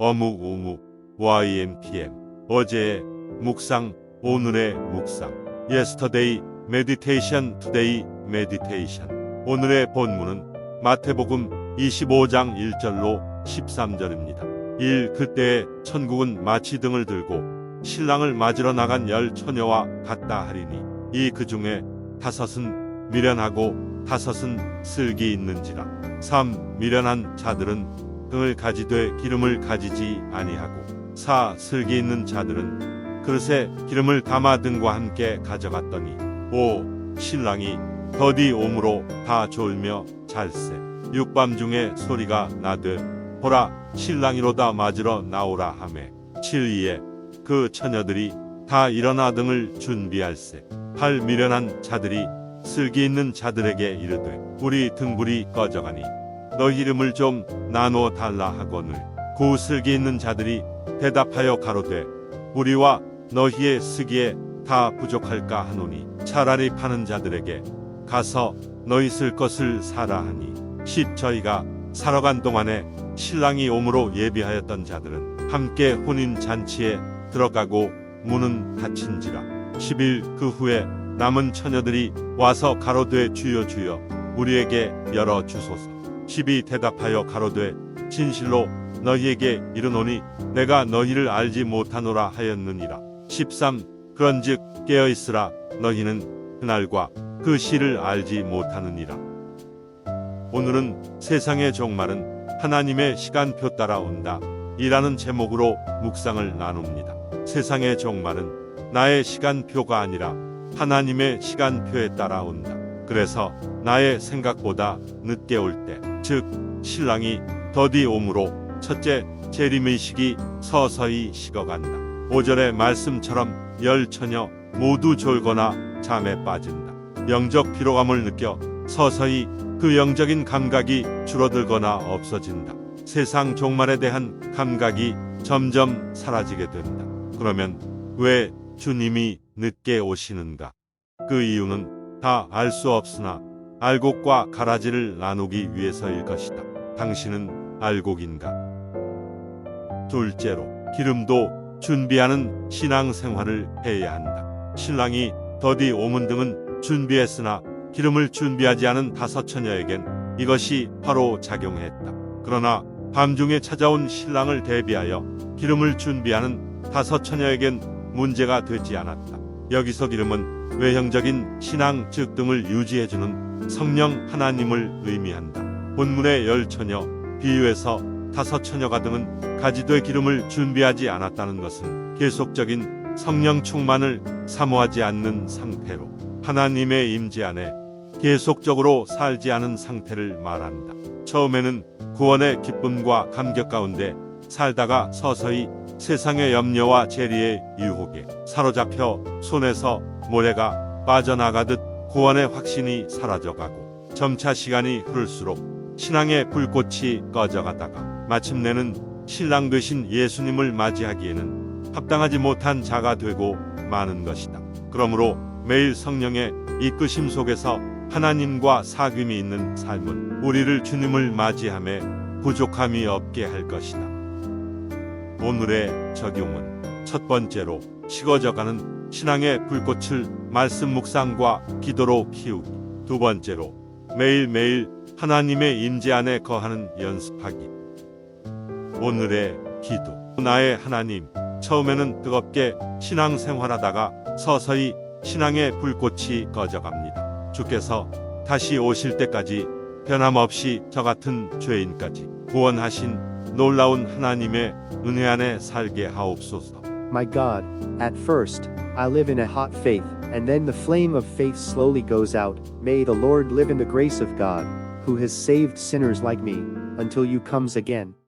어묵 우묵 YMPM 어제의 묵상 오늘의 묵상 Yesterday Meditation Today Meditation 오늘의 본문은 마태복음 25장 1절로 13절입니다. 1. 그때에 천국은 마치 등을 들고 신랑을 맞으러 나간 열 처녀와 같다 하리니 이 그 중에 다섯은 미련하고 다섯은 슬기 있는지라 3. 미련한 자들은 등을 가지되 기름을 가지지 아니하고 4. 슬기 있는 자들은 그릇에 기름을 담아 등과 함께 가져갔더니 5. 신랑이 더디 오므로 다 졸며 잘세 육밤 중에 소리가 나되 보라 신랑이로다 맞으러 나오라 하매 7이에 그 처녀들이 다 일어나 등을 준비할세 8 미련한 자들이 슬기 있는 자들에게 이르되 우리 등불이 꺼져가니 너희 이름을 좀 나누어 달라 하거늘. 구 슬기 있는 자들이 대답하여 가로되 우리와 너희의 쓰기에 다 부족할까 하노니 차라리 파는 자들에게 가서 너희 쓸 것을 사라 하니. 10 저희가 사러 간 동안에 신랑이 오므로 예비하였던 자들은 함께 혼인 잔치에 들어가고 문은 닫힌지라. 11그 후에 남은 처녀들이 와서 가로되 주여 주여 우리에게 열어 주소서 12 대답하여 가로되 진실로 너희에게 이르노니 내가 너희를 알지 못하노라 하였느니라. 13 그런즉 깨어 있으라. 너희는 그날과 그 시를 알지 못하느니라. 오늘은 세상의 종말은 하나님의 시간표 따라 온다. 이라는 제목으로 묵상을 나눕니다. 세상의 종말은 나의 시간표가 아니라 하나님의 시간표에 따라 온다. 그래서 나의 생각보다 늦게 올 때 즉 신랑이 더디 오므로 첫째 재림의 식이 서서히 식어간다. 5절의 말씀처럼 열 처녀 모두 졸거나 잠에 빠진다. 영적 피로감을 느껴 서서히 그 영적인 감각이 줄어들거나 없어진다. 세상 종말에 대한 감각이 점점 사라지게 된다. 그러면 왜 주님이 늦게 오시는가? 그 이유는 다 알 수 없으나 알곡과 가라지를 나누기 위해서일 것이다. 당신은 알곡인가? 둘째로 기름도 준비하는 신앙 생활을 해야 한다. 신랑이 더디 오문 등은 준비했으나 기름을 준비하지 않은 다섯 처녀에겐 이것이 바로 작용했다. 그러나 밤중에 찾아온 신랑을 대비하여 기름을 준비하는 다섯 처녀에겐 문제가 되지 않았다. 여기서 기름은 외형적인 신앙 즉 등을 유지해주는 성령 하나님을 의미한다. 본문의 열 처녀 비유에서 다섯 처녀가 등은 가지되 기름을 준비하지 않았다는 것은 계속적인 성령 충만을 사모하지 않는 상태로 하나님의 임재 안에 계속적으로 살지 않은 상태를 말한다. 처음에는 구원의 기쁨과 감격 가운데 살다가 서서히 세상의 염려와 재리의 유혹에 사로잡혀 손에서 모래가 빠져나가듯 구원의 확신이 사라져가고 점차 시간이 흐를수록 신앙의 불꽃이 꺼져가다가 마침내는 신랑 되신 예수님을 맞이하기에는 합당하지 못한 자가 되고 마는 것이다. 그러므로 매일 성령의 이끄심 속에서 하나님과 사귐이 있는 삶은 우리를 주님을 맞이함에 부족함이 없게 할 것이다. 오늘의 적용은 첫 번째로 식어져가는 신앙의 불꽃을 말씀 묵상과 기도로 키우기. 두 번째로 매일매일 하나님의 임재 안에 거하는 연습하기. 오늘의 기도. 나의 하나님. 처음에는 뜨겁게 신앙 생활하다가 서서히 신앙의 불꽃이 꺼져갑니다. 주께서 다시 오실 때까지 변함없이 저 같은 죄인까지 구원하신 놀라운 하나님의 은혜 안에 살게 하옵소서. My God, at first, I live in a hot faith, and then the flame of faith slowly goes out. May the Lord live in the grace of God, who has saved sinners like me, until you comes again.